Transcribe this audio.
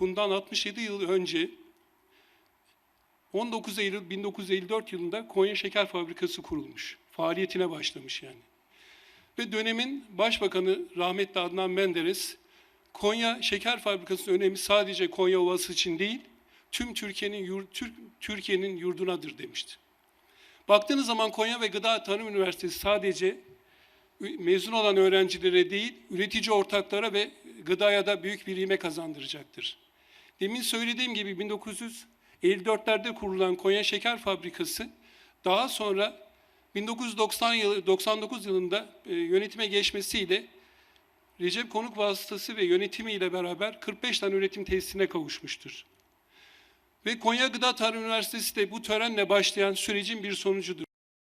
Bundan 67 yıl önce 19 Eylül 1954 yılında Konya Şeker Fabrikası kurulmuş. Faaliyetine başlamış yani. Ve dönemin Başbakanı rahmetli Adnan Menderes Konya Şeker Fabrikası'nın önemi sadece Konya Ovası için değil, tüm Türkiye'nin Türk- Türkiye'nin yurdunadır demişti. Baktığınız zaman Konya ve Gıda Tarım Üniversitesi sadece mezun olan öğrencilere değil, üretici ortaklara ve gıdaya da büyük bir ivme kazandıracaktır. Demin söylediğim gibi 1954'lerde kurulan Konya Şeker Fabrikası daha sonra 1990 yılı, 99 yılında e, yönetime geçmesiyle Recep Konuk vasıtası ve yönetimiyle beraber 45 tane üretim tesisine kavuşmuştur. Ve Konya Gıda Tarım Üniversitesi de bu törenle başlayan sürecin bir sonucudur.